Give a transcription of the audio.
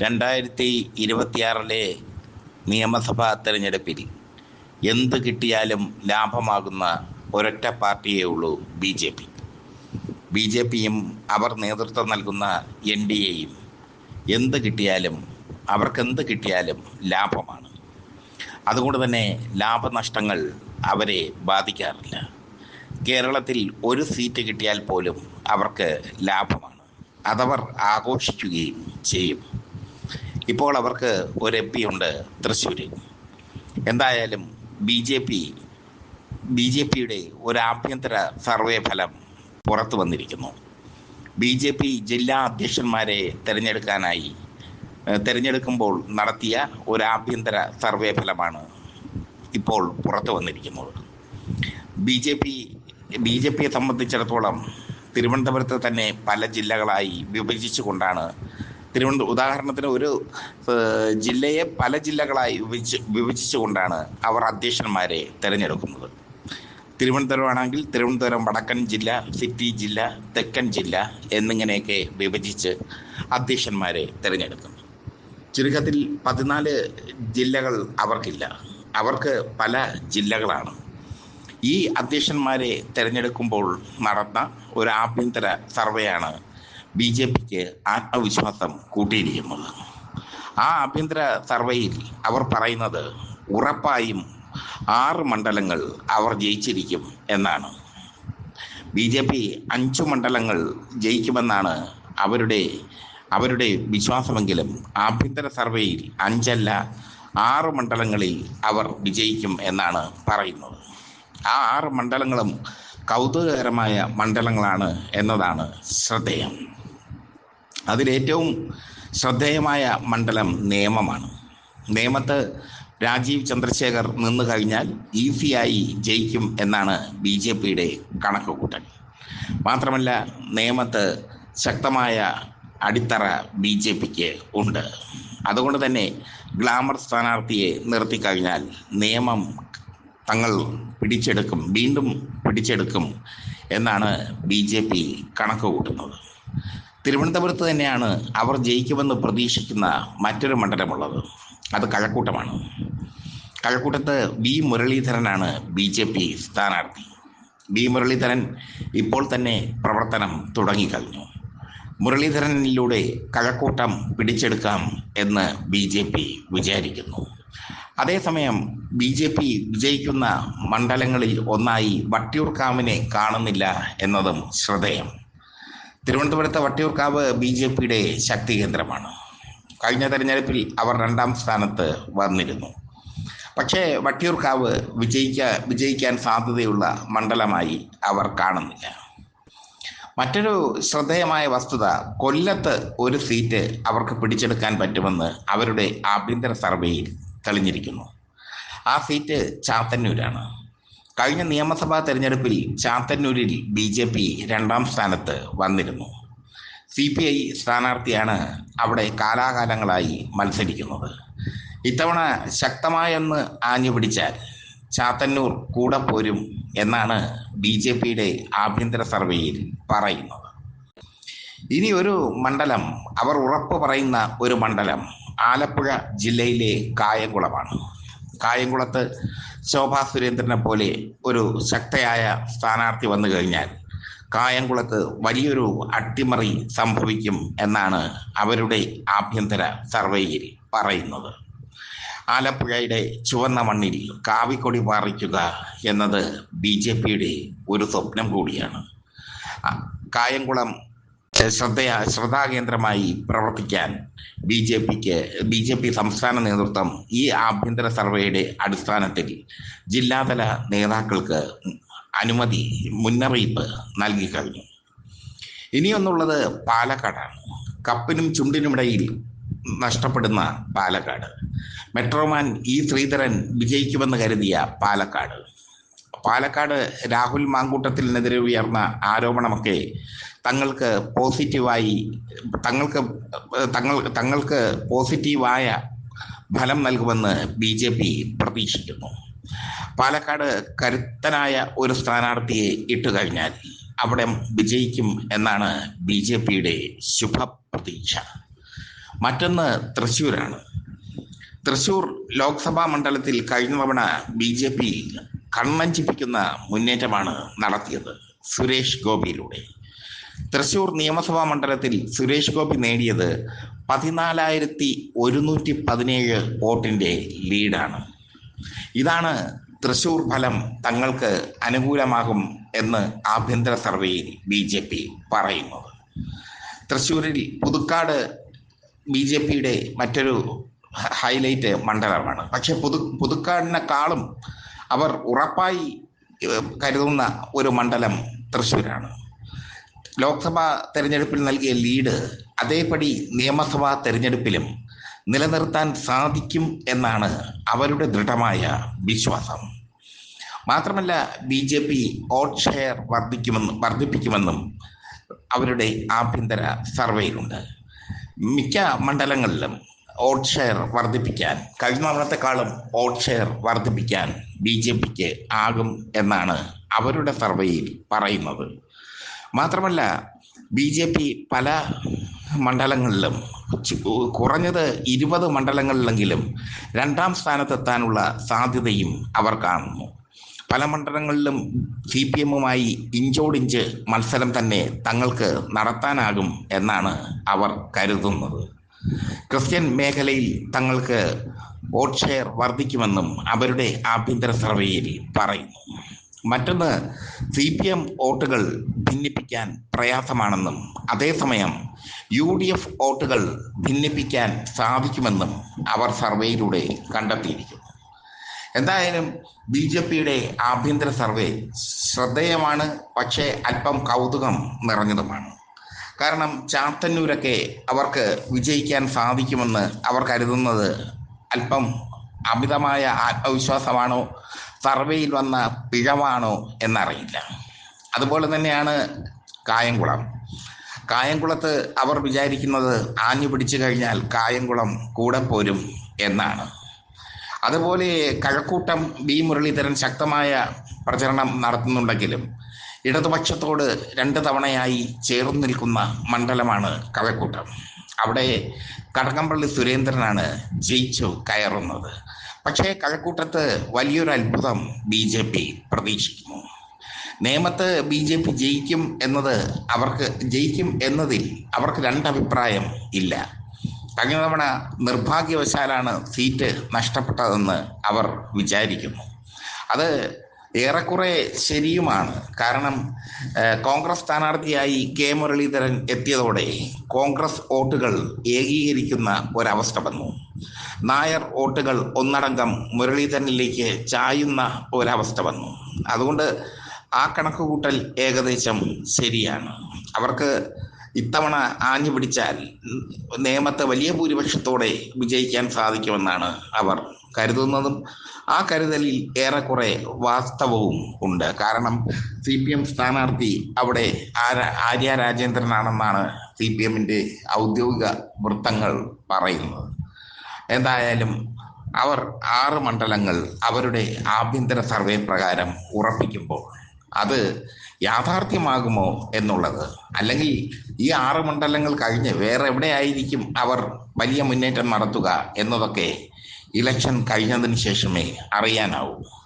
രണ്ടായിരത്തി ഇരുപത്തിയാറിലെ നിയമസഭാ തെരഞ്ഞെടുപ്പിൽ എന്ത് കിട്ടിയാലും ലാഭമാകുന്ന ഒരൊറ്റ പാർട്ടിയേ ഉള്ളൂ B J P. B J പിയും അവർ നേതൃത്വം നൽകുന്ന എൻ ഡി എയും എന്ത് കിട്ടിയാലും അവർക്കെന്ത് കിട്ടിയാലും ലാഭമാണ്. അതുകൊണ്ട് തന്നെ ലാഭനഷ്ടങ്ങൾ അവരെ ബാധിക്കാറില്ല. കേരളത്തിൽ ഒരു സീറ്റ് കിട്ടിയാൽ പോലും അവർക്ക് ലാഭമാണ്. അതവർ ആഘോഷിക്കുകയും ചെയ്യും. ഇപ്പോൾ അവർക്ക് ഒരു എം പി ഉണ്ട് തൃശ്ശൂരിൽ എന്തായാലും B J P B J പിയുടെ ഒരു ആഭ്യന്തര സർവേ ഫലം പുറത്തു വന്നിരിക്കുന്നു. ബി ജെ പി ജില്ലാ അധ്യക്ഷന്മാരെ തിരഞ്ഞെടുക്കാനായി തിരഞ്ഞെടുക്കുമ്പോൾ നടത്തിയ ഒരു ആഭ്യന്തര സർവേ ഫലമാണ് ഇപ്പോൾ പുറത്തു വന്നിരിക്കുന്നത്. B J P B J പിയെ സംബന്ധിച്ചിടത്തോളം തിരുവനന്തപുരത്ത് തന്നെ പല ജില്ലകളായി വിഭജിച്ചുകൊണ്ടാണ് തിരുവനന്തപുരം ഉദാഹരണത്തിന് ഒരു ജില്ലയെ പല ജില്ലകളായി വിഭജിച്ച് വിഭജിച്ചുകൊണ്ടാണ് അവർ അധ്യക്ഷന്മാരെ തിരഞ്ഞെടുക്കുന്നത്. തിരുവനന്തപുരം ആണെങ്കിൽ തിരുവനന്തപുരം വടക്കൻ ജില്ല സിറ്റി ജില്ല തെക്കൻ ജില്ല എന്നിങ്ങനെയൊക്കെ വിഭജിച്ച് അധ്യക്ഷന്മാരെ തിരഞ്ഞെടുക്കുന്നു. ചുരുക്കത്തിൽ പതിനാല് ജില്ലകൾ അവർക്കില്ല. അവർക്ക് പല ജില്ലകളാണ്. ഈ അധ്യക്ഷന്മാരെ തിരഞ്ഞെടുക്കുമ്പോൾ നടന്ന ഒരു ആഭ്യന്തര സർവേയാണ് ബി ജെ പിക്ക് ആത്മവിശ്വാസം കൂട്ടിയിരിക്കുന്നത്. ആ ആഭ്യന്തര സർവേയിൽ അവർ പറയുന്നത് ഉറപ്പായും ആറ് മണ്ഡലങ്ങൾ അവർ ജയിച്ചിരിക്കും എന്നാണ്. ബി ജെ പി അഞ്ചു മണ്ഡലങ്ങൾ ജയിക്കുമെന്നാണ് അവരുടെ അവരുടെ വിശ്വാസമെങ്കിലും ആഭ്യന്തര സർവേയിൽ അഞ്ചല്ല ആറ് മണ്ഡലങ്ങളിൽ അവർ വിജയിക്കും എന്നാണ് പറയുന്നത്. ആ ആറ് മണ്ഡലങ്ങളും കൗതുകകരമായ മണ്ഡലങ്ങളാണ് എന്നതാണ് ശ്രദ്ധേയം. അതിലേറ്റവും ശ്രദ്ധേയമായ മണ്ഡലം നേമമാണ്. നേമത്ത് രാജീവ് ചന്ദ്രശേഖർ നിന്നു കഴിഞ്ഞാൽ ഈസിയായി ജയിക്കും എന്നാണ് ബി ജെ പിയുടെ കണക്കുകൂട്ടൽ. മാത്രമല്ല നേമത്ത് ശക്തമായ അടിത്തറ ബി ജെ പിക്ക് ഉണ്ട്. അതുകൊണ്ട് തന്നെ ഗ്ലാമർ സ്ഥാനാർത്ഥിയെ നിർത്തിക്കഴിഞ്ഞാൽ നിയമം തങ്ങൾ പിടിച്ചെടുക്കും വീണ്ടും പിടിച്ചെടുക്കും എന്നാണ് ബി ജെ പി കണക്ക് കൂട്ടുന്നത് തിരുവനന്തപുരത്ത് തന്നെയാണ് അവർ ജയിക്കുമെന്ന് പ്രതീക്ഷിക്കുന്ന മറ്റൊരു മണ്ഡലമുള്ളത്. അത് കഴക്കൂട്ടമാണ്. കഴക്കൂട്ടത്ത് ബി മുരളീധരനാണ് ബി ജെ പി സ്ഥാനാർത്ഥി. ബി മുരളീധരൻ ഇപ്പോൾ തന്നെ പ്രവർത്തനം തുടങ്ങിക്കഴിഞ്ഞു. മുരളീധരനിലൂടെ കഴക്കൂട്ടം പിടിച്ചെടുക്കാം എന്ന് ബി ജെ പി വിചാരിക്കുന്നു. അതേസമയം ബി ജെ പി വിജയിക്കുന്ന മണ്ഡലങ്ങളിൽ ഒന്നായി വട്ടിയൂർക്കാവിനെ കാണുന്നില്ല എന്നതും ശ്രദ്ധേയം. തിരുവനന്തപുരത്തെ വട്ടിയൂർക്കാവ് ബി ജെ പിയുടെ ശക്തി കേന്ദ്രമാണ്. കഴിഞ്ഞ തെരഞ്ഞെടുപ്പിൽ അവർ രണ്ടാം സ്ഥാനത്ത് വന്നിരുന്നു. പക്ഷേ വട്ടിയൂർക്കാവ് വിജയിക്ക വിജയിക്കാൻ സാധ്യതയുള്ള മണ്ഡലമായി അവർ കാണുന്നില്ല. മറ്റൊരു ശ്രദ്ധേയമായ വസ്തുത കൊല്ലത്ത് ഒരു സീറ്റ് അവർക്ക് പിടിച്ചെടുക്കാൻ പറ്റുമെന്ന് അവരുടെ ആഭ്യന്തര സർവേയിൽ തെളിഞ്ഞിരിക്കുന്നു. ആ സീറ്റ് ചാത്തന്നൂരാണ്. കഴിഞ്ഞ നിയമസഭാ തെരഞ്ഞെടുപ്പിൽ ചാത്തന്നൂരിൽ ബി ജെ പി രണ്ടാം സ്ഥാനത്ത് വന്നിരുന്നു. സി പി ഐ സ്ഥാനാർത്ഥിയാണ് അവിടെ കാലാകാലങ്ങളായി മത്സരിക്കുന്നത്. ഇത്തവണ ശക്തമായൊന്ന് ആഞ്ഞു പിടിച്ചാൽ ചാത്തന്നൂർ കൂടെ പോരും എന്നാണ് ബി ജെ പിയുടെ ആഭ്യന്തര സർവേയിൽ പറയുന്നത്. ഇനി ഒരു മണ്ഡലം അവർ ഉറപ്പ് പറയുന്ന ഒരു മണ്ഡലം ആലപ്പുഴ ജില്ലയിലെ കായംകുളമാണ്. കായംകുളത്ത് ശോഭാ സുരേന്ദ്രനെ പോലെ ഒരു ശക്തയായ സ്ഥാനാർത്ഥി വന്നു കഴിഞ്ഞാൽ കായംകുളത്ത് വലിയൊരു അട്ടിമറി സംഭവിക്കും എന്നാണ് അവരുടെ ആഭ്യന്തര സർവേയിൽ പറയുന്നത്. ആലപ്പുഴയുടെ ചുവന്ന മണ്ണിൽ കാവിക്കൊടി പാറിക്കുക എന്നത് ബി ജെ പിയുടെ ഒരു സ്വപ്നം കൂടിയാണ്. കായംകുളം ശ്രദ്ധയ ശ്രദ്ധാകേന്ദ്രമായി പ്രവർത്തിക്കാൻ ബി ജെ പിക്ക് ബി ജെ പി സംസ്ഥാന നേതൃത്വം ഈ ആഭ്യന്തര സർവേയുടെ അടിസ്ഥാനത്തിൽ ജില്ലാതല നേതാക്കൾക്ക് അനുമതി മുന്നറിയിപ്പ് നൽകി കഴിഞ്ഞു. ഇനിയൊന്നുള്ളത് പാലക്കാടാണ്. കപ്പിനും ചുണ്ടിനുമിടയിൽ നഷ്ടപ്പെടുന്ന പാലക്കാട്. മെട്രോമാൻ ഇ ശ്രീധരൻ വിജയിക്കുമെന്ന് കരുതിയ പാലക്കാട്. പാലക്കാട് രാഹുൽ മാങ്കൂട്ടത്തിനെതിരെ ഉയർന്ന ആരോപണമൊക്കെ തങ്ങൾക്ക് പോസിറ്റീവായി തങ്ങൾക്ക് തങ്ങൾ തങ്ങൾക്ക് പോസിറ്റീവായ ഫലം നൽകുമെന്ന് ബി ജെ പി പ്രതീക്ഷിക്കുന്നു. പാലക്കാട് കരുത്തനായ ഒരു സ്ഥാനാർത്ഥിയെ ഇട്ടുകഴിഞ്ഞാൽ അവിടെ വിജയിക്കും എന്നാണ് ബി ജെ പിയുടെ ശുഭപ്രതീക്ഷ. മറ്റൊന്ന് തൃശ്ശൂരാണ്. തൃശൂർ ലോക്സഭാ മണ്ഡലത്തിൽ കഴിഞ്ഞ തവണ ബി ജെ പി കണ്ണഞ്ചിപ്പിക്കുന്ന മുന്നേറ്റമാണ് നടത്തിയത് സുരേഷ് ഗോപിയിലൂടെ. തൃശൂർ നിയമസഭാ മണ്ഡലത്തിൽ സുരേഷ് ഗോപി നേടിയത് പതിനാലായിരത്തി ഒരുന്നൂറ്റി പതിനേഴ് വോട്ടിന്റെ ലീഡാണ്. ഇതാണ് തൃശൂർ ഫലം തങ്ങൾക്ക് അനുകൂലമാകും എന്ന് ആഭ്യന്തര സർവേയിൽ ബി ജെ പി പറയുന്നത്. തൃശ്ശൂരിൽ പുതുക്കാട് ബി ജെ പിയുടെ മറ്റൊരു ഹൈലൈറ്റ് മണ്ഡലമാണ്. പക്ഷെ പുതു പുതുക്കാടിനെക്കാളും അവർ ഉറപ്പായി കരുതുന്ന ഒരു മണ്ഡലം തൃശ്ശൂരാണ് ലോക്സഭാ തെരഞ്ഞെടുപ്പിൽ നൽകിയ ലീഡ് അതേപടി നിയമസഭാ തെരഞ്ഞെടുപ്പിലും നിലനിർത്താൻ സാധിക്കും എന്നാണ് അവരുടെ ദൃഢമായ വിശ്വാസം. മാത്രമല്ല B J P vote share വർദ്ധിക്കുമെന്നും വർദ്ധിപ്പിക്കുമെന്നും അവരുടെ ആഭ്യന്തര സർവേയിലുണ്ട്. മിക്ക മണ്ഡലങ്ങളിലും വോട്ട് ഷെയർ വർദ്ധിപ്പിക്കാൻ കഴിഞ്ഞ തവണത്തെക്കാളും വോട്ട് ഷെയർ വർദ്ധിപ്പിക്കാൻ ബി ജെ പിക്ക് ആകും എന്നാണ് അവരുടെ സർവേയിൽ പറയുന്നത്. മാത്രമല്ല ബി ജെ പി പല മണ്ഡലങ്ങളിലും കുറഞ്ഞത് ഇരുപത് മണ്ഡലങ്ങളിലെങ്കിലും രണ്ടാം സ്ഥാനത്തെത്താനുള്ള സാധ്യതയും അവർ കാണുന്നു. പല മണ്ഡലങ്ങളിലും സി പി എമ്മുമായി ഇഞ്ചോടിഞ്ച് മത്സരം തന്നെ തങ്ങൾക്ക് നടത്താനാകും എന്നാണ് അവർ കരുതുന്നത്. ക്രിസ്ത്യൻ മേഖലയിൽ തങ്ങൾക്ക് വോട്ട് ഷെയർ വർദ്ധിക്കുമെന്നും അവരുടെ ആഭ്യന്തര സർവേയിൽ പറയുന്നു. മറ്റൊന്ന് സി പി എം വോട്ടുകൾ ഭിന്നിപ്പിക്കാൻ പ്രയാസമാണെന്നും അതേസമയം യു ഡി എഫ് വോട്ടുകൾ ഭിന്നിപ്പിക്കാൻ സാധിക്കുമെന്നും അവർ സർവേയിലൂടെ കണ്ടെത്തിയിരിക്കുന്നു. എന്തായാലും ബി ജെ പിയുടെ ആഭ്യന്തര സർവേ ശ്രദ്ധേയമാണ് പക്ഷേ അല്പം കൗതുകം നിറഞ്ഞതുമാണ്. കാരണം ചാത്തന്നൂരൊക്കെ അവർക്ക് വിജയിക്കാൻ സാധിക്കുമെന്ന് അവർ കരുതുന്നത് അല്പം അമിതമായ ആത്മവിശ്വാസമാണോ സർവേയിൽ വന്ന പിഴവാണോ എന്നറിയില്ല. അതുപോലെ തന്നെയാണ് കായംകുളം. കായംകുളത്ത് അവർ വിചാരിക്കുന്നത് ആഞ്ഞു പിടിച്ചു കഴിഞ്ഞാൽ കായംകുളം കൂടെ പോരും എന്നാണ്. അതുപോലെ കഴക്കൂട്ടം ബി മുരളീധരൻ ശക്തമായ പ്രചരണം നടത്തുന്നുണ്ടെങ്കിലും ഇടതുപക്ഷത്തോട് രണ്ട് തവണയായി ചേർന്ന് നിൽക്കുന്ന മണ്ഡലമാണ് കഴക്കൂട്ടം. അവിടെ കടകംപള്ളി സുരേന്ദ്രനാണ് ജയിച്ചു കയറുന്നത്. പക്ഷേ കഴക്കൂട്ടത്ത് വലിയൊരു അത്ഭുതം ബി ജെ പി പ്രതീക്ഷിക്കുന്നു. നേമത്ത് ബി ജെ പി ജയിക്കും എന്നത് അവർക്ക് ജയിക്കും എന്നതിൽ അവർക്ക് രണ്ടഭിപ്രായം ഇല്ല. കഴിഞ്ഞ തവണ നിർഭാഗ്യവശാലാണ് സീറ്റ് നഷ്ടപ്പെട്ടതെന്ന് അവർ വിചാരിക്കുന്നു. അത് ഏറെക്കുറെ ശരിയുമാണ്. കാരണം കോൺഗ്രസ് സ്ഥാനാർത്ഥിയായി കെ മുരളീധരൻ എത്തിയതോടെ കോൺഗ്രസ് വോട്ടുകൾ ഏകീകരിക്കുന്ന ഒരവസ്ഥ വന്നു. നായർ വോട്ടുകൾ ഒന്നടങ്കം മുരളീധരനിലേക്ക് ചായുന്ന ഒരവസ്ഥ വന്നു. അതുകൊണ്ട് ആ കണക്ക് കൂട്ടൽ ഏകദേശം ശരിയാണ്. അവർക്ക് ഇത്തവണ ആഞ്ഞു പിടിച്ചാൽ നിയമത്തെ വലിയ ഭൂരിപക്ഷത്തോടെ വിജയിക്കാൻ സാധിക്കുമെന്നാണ് അവർ കരുതുന്നതും ആ കരുതലിൽ ഏറെക്കുറെ വാസ്തവവും ഉണ്ട്. കാരണം സി പി എം സ്ഥാനാർത്ഥി അവിടെ ആര- ആര്യ രാജേന്ദ്രനാണെന്നാണ് സി പി എമ്മിന്റെ ഔദ്യോഗിക വൃത്തങ്ങൾ പറയുന്നത്. എന്തായാലും അവർ ആറ് മണ്ഡലങ്ങൾ അവരുടെ ആഭ്യന്തര സർവേ പ്രകാരം ഉറപ്പിക്കുമ്പോൾ അത് യാഥാർത്ഥ്യമാകുമോ എന്നുള്ളത്? അല്ലെങ്കിൽ ഈ ആറ് മണ്ഡലങ്ങൾ കഴിഞ്ഞ് വേറെ എവിടെയായിരിക്കും അവർ വലിയ മുന്നേറ്റം നടത്തുക എന്നതൊക്കെ ഇലക്ഷൻ കഴിഞ്ഞതിന് ശേഷമേ അറിയാനാവൂ.